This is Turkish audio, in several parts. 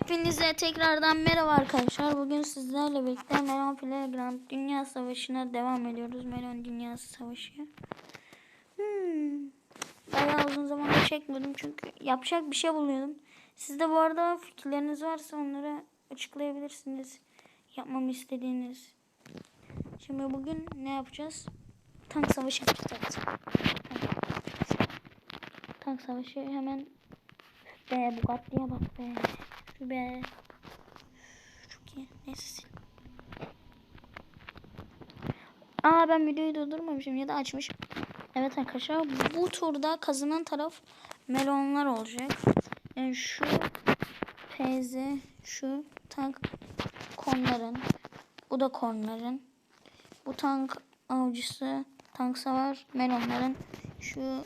Hepinize tekrardan merhaba arkadaşlar. Bugün sizlerle birlikte Melon Playground Dünya Savaşı'na devam ediyoruz. Melon Dünyası Savaşı. Hmm. Bayağı uzun zamandır çekmedim çünkü yapacak bir şey buluyordum. Siz de bu arada fikirleriniz varsa onları açıklayabilirsiniz. Yapmamı istediğiniz. Şimdi bugün ne yapacağız? Tank savaşı yapacağız. Tank savaşı hemen Be Bugatti'ye bak be. Be. Çok iyi. Neyse. Aa ben videoyu durdurmamışım ya da açmışım. Evet arkadaşlar bu turda kazanan taraf melonlar olacak. Yani şu PZ şu tank konların. Bu da konların. Bu tank avcısı tank savar melonların. Şu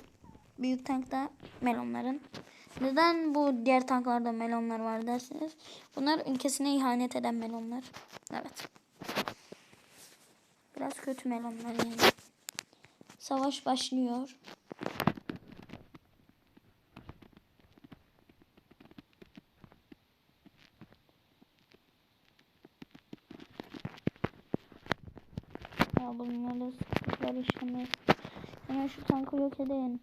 büyük tank da melonların. Neden bu diğer tanklarda melonlar var dersiniz? Bunlar ülkesine ihanet eden melonlar. Evet. Biraz kötü melonlar yani. Savaş başlıyor. Ya bunları sıkıntılar işlemez. Hemen şu tankı yok edin.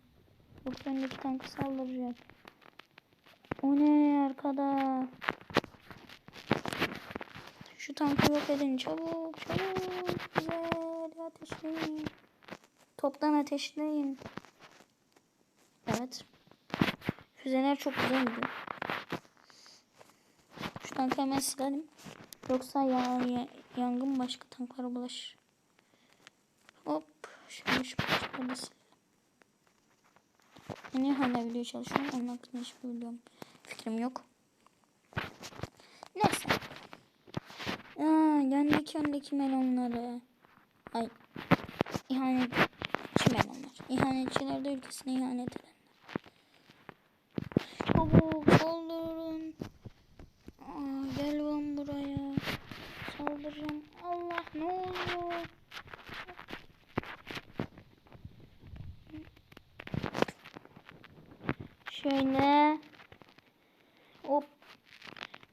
Yoksa öndeki tankı saldıracak. O ne arkada? Şu tankı yok edin çabuk çabuk. Güzel ateşleyin. Toptan ateşleyin. Evet. Füzeler çok güzel gidiyor. Şu tankı hemen silelim. Yoksa ya, ya, yangın başka tanklara bulaşır. Hop. Şöyle şu parçaları silelim. Niye hala video çalışıyorum? Onun hakkında hiçbir biliyorum. Fikrim yok. Neyse. Aa, yandaki öndeki melonları. Ay. İhanetçi melonlar. İhanetçiler de ülkesine ihanet edenler. Çabuk saldırın. Aa, gel lan buraya. Saldıracağım. Allah ne oluyor? Şöyle. Hop.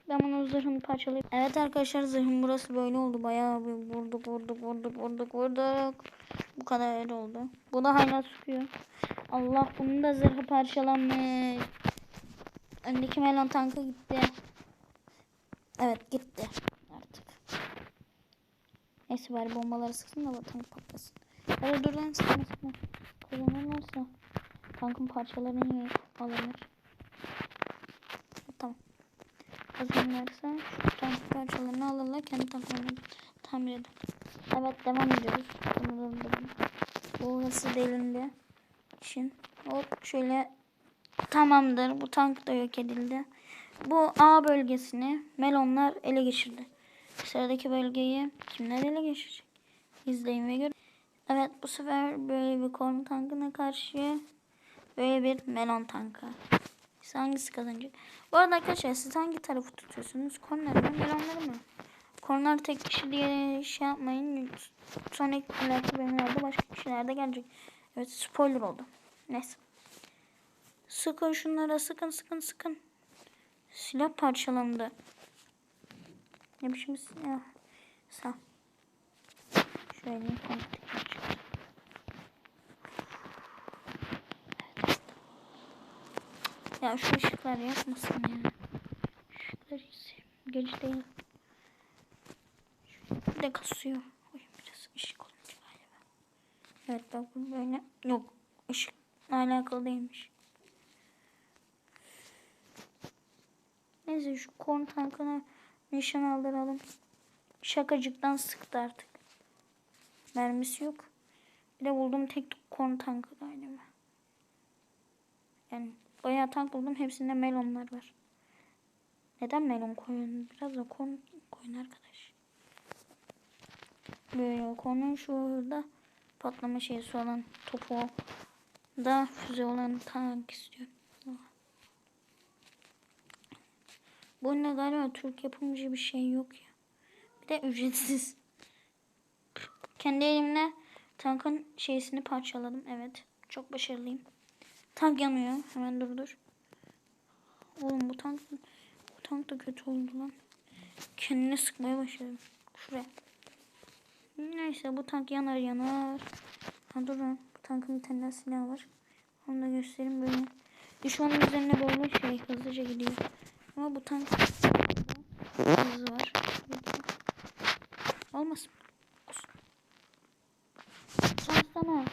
Ben bunun zırhını parçalayayım. Evet arkadaşlar zırhım burası böyle oldu. Bayağı bir vurduk vurduk vurduk vurduk vurduk. Bu kadar oldu. Bu da hala sıkıyor. Allah bunun da zırhı parçalanmış. Öndeki melon tankı gitti. Evet gitti artık. Neyse bari bombaları sıksın da tank patlasın. Hadi dur lan sıkma sıkma. Tankın parçalarını yiyip alınır. Tamam. Kazanırlarsa şu tank parçalarını alırlar kendi tanklarını tamir eder. Evet devam ediyoruz. Bunu durduralım. Bu hızlı delindi. için hop şöyle tamamdır. Bu tank da yok edildi. Bu A bölgesini melonlar ele geçirdi. Sıradaki bölgeyi kimler ele geçirecek? İzleyin ve görün. Evet bu sefer böyle bir korn tankına karşı böyle bir melon tankı. Siz hangisi kazanacak? Bu arada arkadaşlar siz hangi tarafı tutuyorsunuz? Kornları mı melonları mı? Kornlar tek kişi diye şey yapmayın. Sonraki ileriki bölümlerde başka kişiler de gelecek. Evet spoiler oldu. Neyse. Sıkın şunlara sıkın sıkın sıkın. Silah parçalandı. Ne biçim silah? Sağ. Şöyle kontak Ya şu ışıklar yapmasın ya. Işıklar gece değil. Bir de kasıyor. Biraz ışık olunca galiba. Evet bak bu böyle. Yok ışıkla alakalı değilmiş. Neyse şu korn tankına nişan aldıralım. Şakacıktan sıktı artık. Mermisi yok. Bir de buldum tek korn tankı galiba. Yani bayağı tank buldum. Hepsinde melonlar var. Neden melon koyun? Biraz da korn koyun arkadaş. Böyle kornun şurada patlama şeysi olan topu da füze olan tank istiyorum. Bu ne galiba Türk yapımcı bir şey yok ya. Bir de ücretsiz. Kendi elimle tankın şeysini parçaladım. Evet. Çok başarılıyım. Tank yanıyor. Hemen durdur. Oğlum bu tank bu tank da kötü oldu lan. Kendini sıkmaya başladım. Şuraya. Neyse bu tank yanar yanar. Ha durun. Bu tankın bir tane daha silahı var. Onu da göstereyim böyle. Düşmanın üzerine böyle şey hızlıca gidiyor. Ama bu tank hızı var. Olmasın. Olsun. Çalışsana.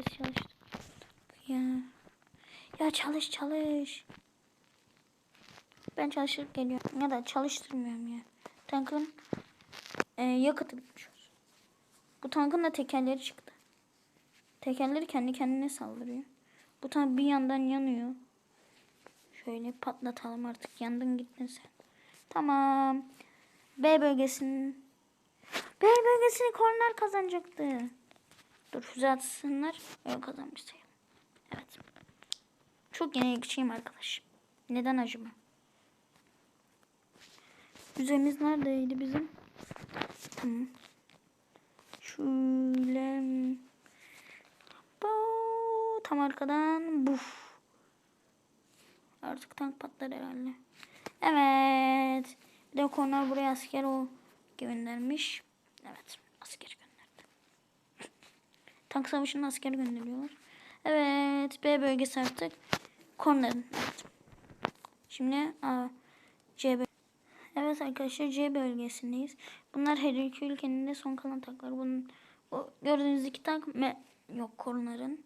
İşte biz çalıştık. Ya. Ya çalış çalış. Ben çalışıp geliyorum. Ya da çalıştırmıyorum ya. Tankın e, yakıtı bitmiş. Bu tankın da tekerleri çıktı. Tekerleri kendi kendine saldırıyor. Bu tank bir yandan yanıyor. Şöyle patlatalım artık. Yandın gittin sen. Tamam. B bölgesinin B bölgesini korner kazanacaktı. Dur füze atsınlar. Öyle kazanmış sayalım. Evet. Çok yenilikçiyim arkadaş. Neden acaba? Füzemiz neredeydi bizim? Tamam. Şöyle. Tam arkadan. Buf. Artık tank patlar herhalde. Evet. Bir de korner buraya asker o göndermiş. Evet. Tank savaşına asker gönderiyorlar. Evet. B bölgesi artık. Kornerin. Evet. Şimdi A, C bölgesi. Evet arkadaşlar C bölgesindeyiz. Bunlar her iki ülkenin de son kalan tankları. Bunun o gördüğünüz iki tank me yok korunların.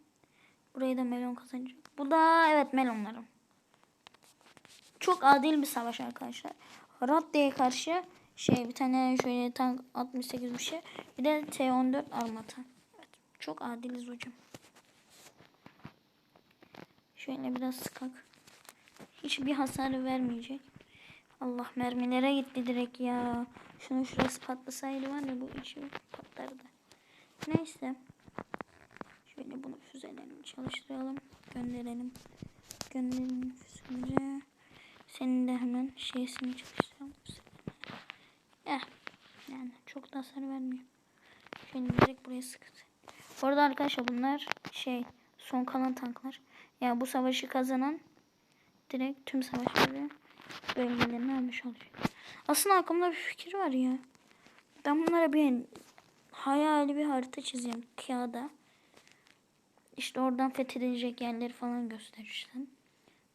Burayı da melon kazanacak. Bu da evet melonların. Çok adil bir savaş arkadaşlar. Radde'ye karşı şey bir tane şöyle tank 68 bir şey. Bir de T14 armata. Çok adiliz hocam. Şöyle biraz sıkak. Hiçbir hasarı vermeyecek. Allah mermilere gitti direkt ya. Şunun şurası patlasaydı var ya bu içi patlardı. Neyse. Şöyle bunu füzelerini çalıştıralım. Gönderelim. Gönderelim füzeleri. Senin de hemen şeysini çalıştıralım. Eh. Yani çok da hasar vermiyor. Şöyle direkt buraya sıkıntı. Bu arada arkadaşlar bunlar şey son kalan tanklar. Ya yani bu savaşı kazanan direkt tüm savaşları bölgelerini almış olacak. Aslında aklımda bir fikir var ya. Ben bunlara bir hayali bir harita çizeceğim kağıda. İşte oradan fethedilecek yerleri falan gösterirsen.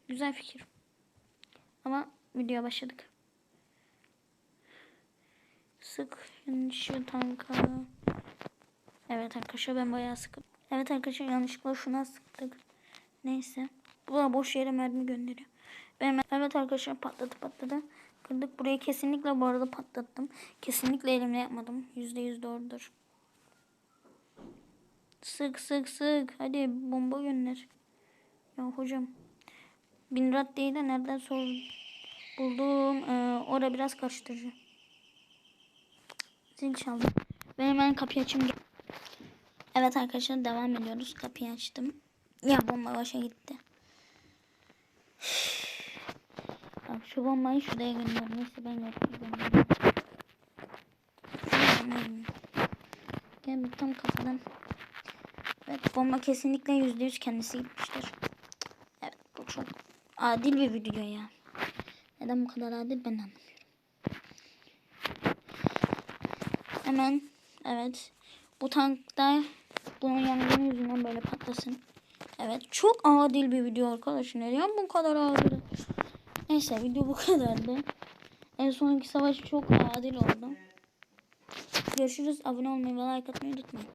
Güzel fikir. Ama videoya başladık. Sık şu tanka. Evet arkadaşlar ben bayağı sıkım. Evet arkadaşlar yanlışlıkla şuna sıktık. Neyse. Bu boş yere mermi gönderiyor. Ben evet arkadaşlar patladı patladı. Kırdık. Burayı kesinlikle bu arada patlattım. Kesinlikle elimle yapmadım. Yüzde yüz doğrudur. Sık sık sık. Hadi bomba gönder. Ya hocam. Bin raddeyi de nereden sor buldum. Ee, orada biraz karıştırıcı. Zil çaldı. Ben hemen kapıyı açayım. Evet arkadaşlar devam ediyoruz. Kapıyı açtım. Ya bomba başa gitti. Bak şu bombayı şuraya gönder. Neyse ben. Gel bu tam kafadan. Evet bomba kesinlikle yüzde yüz kendisi gitmiştir. Evet bu çok adil bir video ya. Neden bu kadar adil ben anlamıyorum. Hemen evet bu tankta bunun yangını yüzünden böyle patlasın. Evet çok adil bir video arkadaşlar. Neden bu kadar adil? Neyse video bu kadardı. En sonki savaş çok adil oldu. Görüşürüz. Abone olmayı ve like atmayı unutmayın.